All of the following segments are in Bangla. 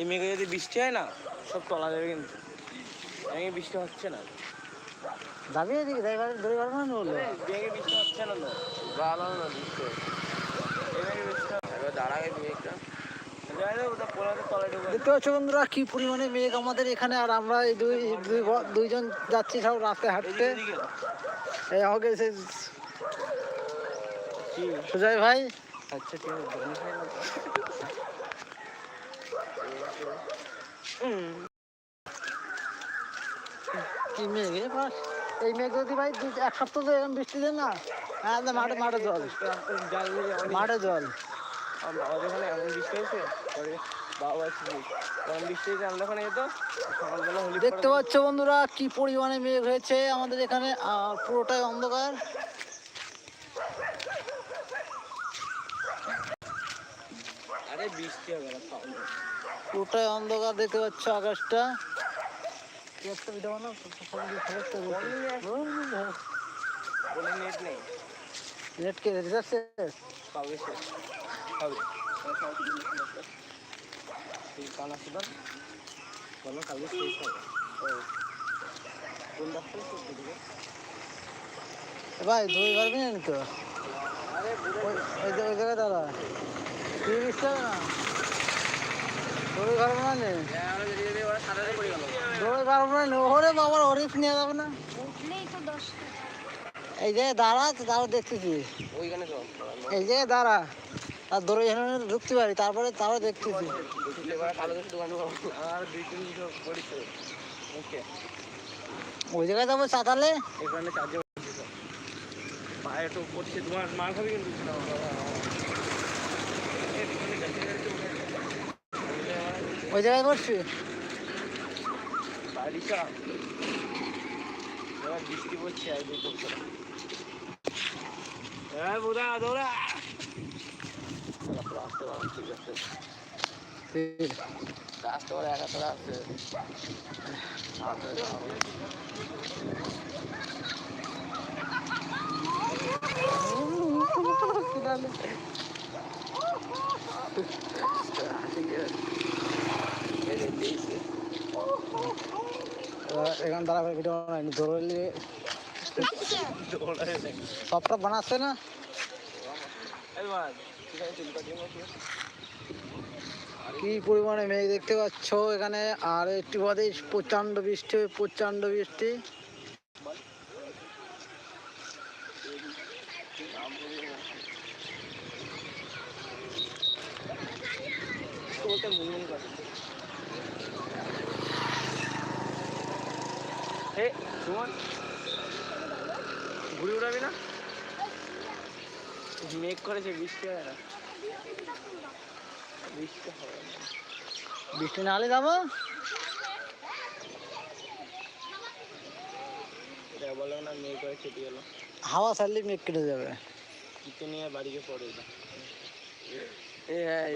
এই মেঘে যদি বৃষ্টি হয় না সব তলা যাবে কিন্তু। মেঘে বৃষ্টি হচ্ছে না। যাবি এদিকে ড্রাইভার ধরে পারব না বলল মেঘে বৃষ্টি হচ্ছে না তো। ভালো না। বৃষ্টি দেখতে পাচ্ছ বন্ধুরা কি পরিমাণে মেঘ আমাদের এখানে। আর আমরা এই দুই দুইজন যাচ্ছি সব রাস্তায় হাঁটতে। এই আমাকে সে সুজয় ভাই। আচ্ছা ঠিক আছে এক সপ্তাহ তো এরকম না হ্যাঁ মাঠে মাঠে জল। মাঠে জল। দেখতে পাচ্ছ বন্ধুরা কি পরিমাণে মেঘ হয়েছে আমাদের এখানে, আর পুরোটাই অন্ধকার। বৃষ্টি হবে পুরোটাই অন্ধকার দেখতে পাচ্ছ আকাশটা। কি ভাই দুই পারবি না তো ওই জায়গায় দাঁড়া। হবে না? দৌড়ে পারব না দৌড়ে ওরে বাবার হরিফ নিয়ে যাবে না। এই জায়গায় দাঁড়া দাঁড়া দেখতেছি ওইখানে এই জায়গায় দাঁড়া। আর দৌড়ে এখানে ঢুকতে পারি তারপরে তারপরে দেখতেছি ওই জায়গায় যাব চাতালে পায়ে তো পড়ছে। তোমার মার খাবি কিন্তু? ওই জায়গায় বসছি বারিশা এবার বৃষ্টি পড়ছে আর দুই করছে হ্যাঁ বোধা দৌড়া আসতে পারো ঠিক আছে আসতে পারে একা তোরা আসছে এখানে দাঁড়া ভিডিও বানাইনি দৌড়লে সবটা বানাচ্ছে না? কি পরিমাণে মেঘ দেখতে পাচ্ছ এখানে? আর একটু বাদে প্রচণ্ড বৃষ্টি প্রচণ্ড বৃষ্টি। বলতে করে হে সুমন ঘুরে উড়াবি না? মেঘ করেছে বৃষ্টি হবে না। বৃষ্টি হবে বৃষ্টি না হলে যাব? বলো না মেঘ করে কেটে গেলো। হাওয়া ছাড়লে মেঘ কেটে যাবে। কিতে নিয়ে বাড়িকে পড়ে এটা এ হ্যাঁ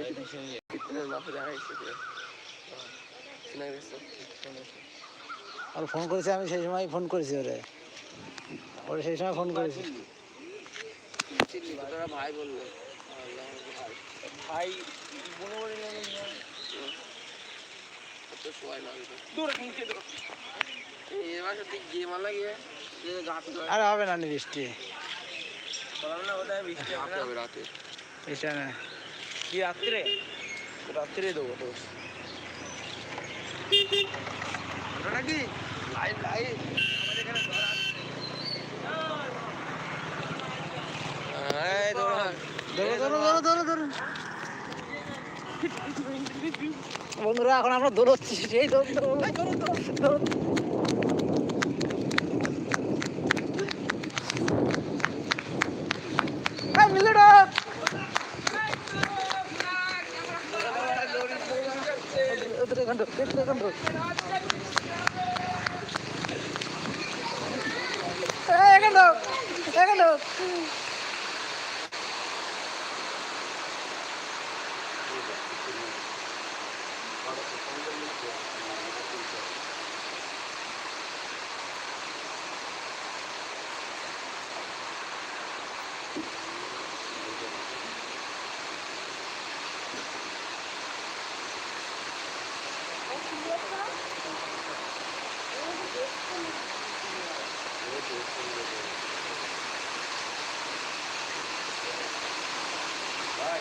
আর ফোন করেছি আমি সেই সময় ফোন করেছি ওরে। ওরে সেই সময় ফোন করেছি। ভাই বলল ভাই আরে হবে না নি বৃষ্টি বৃষ্টি হবে রাতে না কি রাত্রে? রাত্রে দেবো তো। নাকি বন্ধুরা এখন আমরা দৌড়চ্ছি সেই দৌড় দৌড় দৌড় দৌড় দৌড় এই মিলে ডাক। ওদের এখান ঢোক, ওদের এখান ঢোক। এই এখান ঢোক, এখান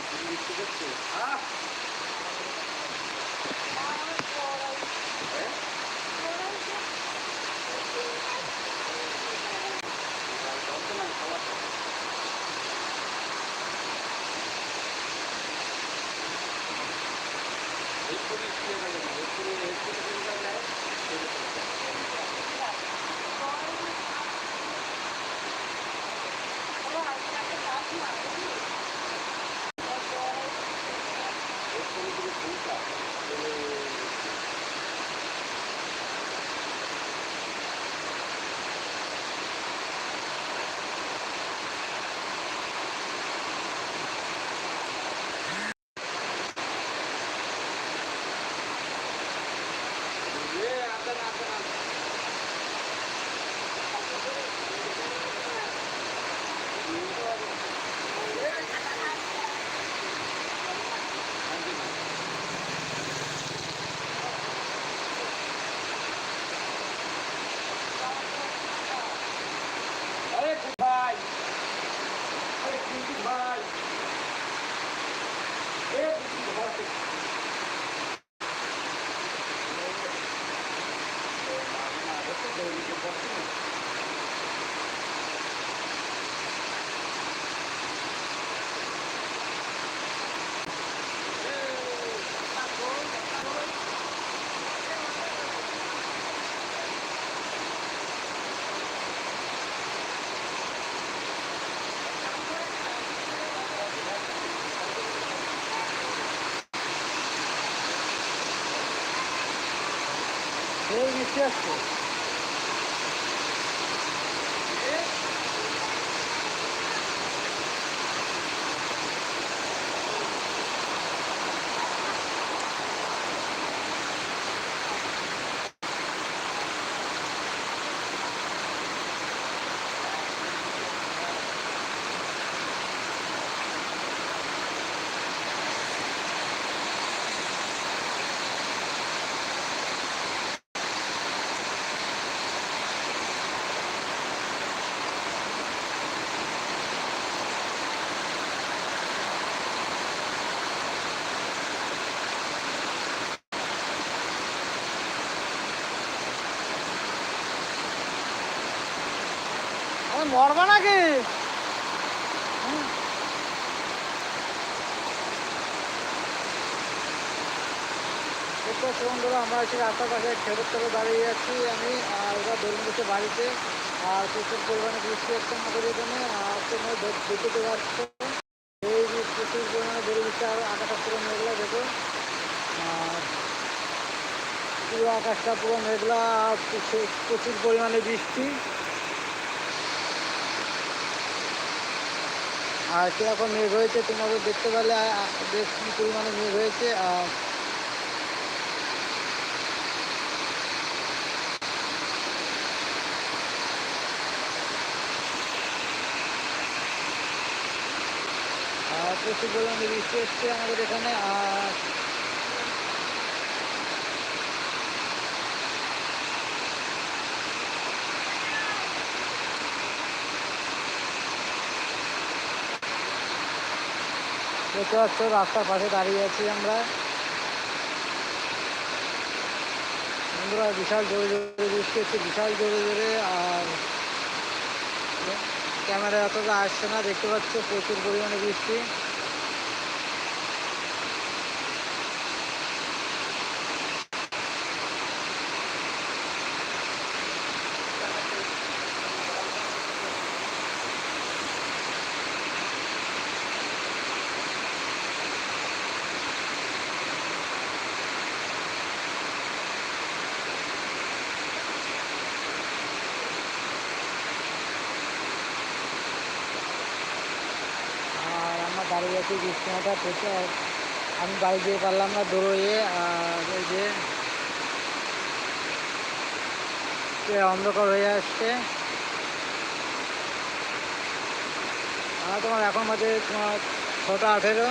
아! 예쁘게 시켜가지고 예쁘게 예쁘게 생각해. এই মরবা নাকি? বন্ধুরা, আমরা আছি রাস্তার পাশে খেতের তলে দাঁড়িয়ে আছি আমি আর ওরা ধরুন গেছে বাড়িতে। আর প্রচুর পরিমাণে বৃষ্টি হচ্ছে আমাদের এখানে, আর তোমার দেখতে যাচ্ছে এই প্রচুর পরিমাণে ধরে দিচ্ছে আর আকাশটা পুরো মেঘলা, দেখো। আর পুরো আকাশটা পুরো মেঘলা, আর প্রচুর পরিমাণে বৃষ্টি। আর কীরকম মেঘ হয়েছে তোমাদের দেখতে পেলে বেশ কি পরিমাণে মেঘ হয়েছে আর প্রচুর পরিমাণে বৃষ্টি হচ্ছে আমাদের এখানে, আর দেখতে পাচ্ছ, রাস্তার পাশে দাঁড়িয়ে আছি আমরা। বন্ধুরা, বিশাল জোরে জোরে বৃষ্টি হচ্ছে, বিশাল জোরে জোরে, আর ক্যামেরা অতটা আসছে না, দেখতে পাচ্ছ প্রচুর পরিমাণে বৃষ্টি। আর গেছে বৃষ্টিমাটা থেকে আর আমি বাড়ি যেতে পারলাম না দৌড়িয়ে, আর ওই যে অন্ধকার হয়ে আসছে। আর তোমার এখন মাঝে তোমার ছটা আঠেরো।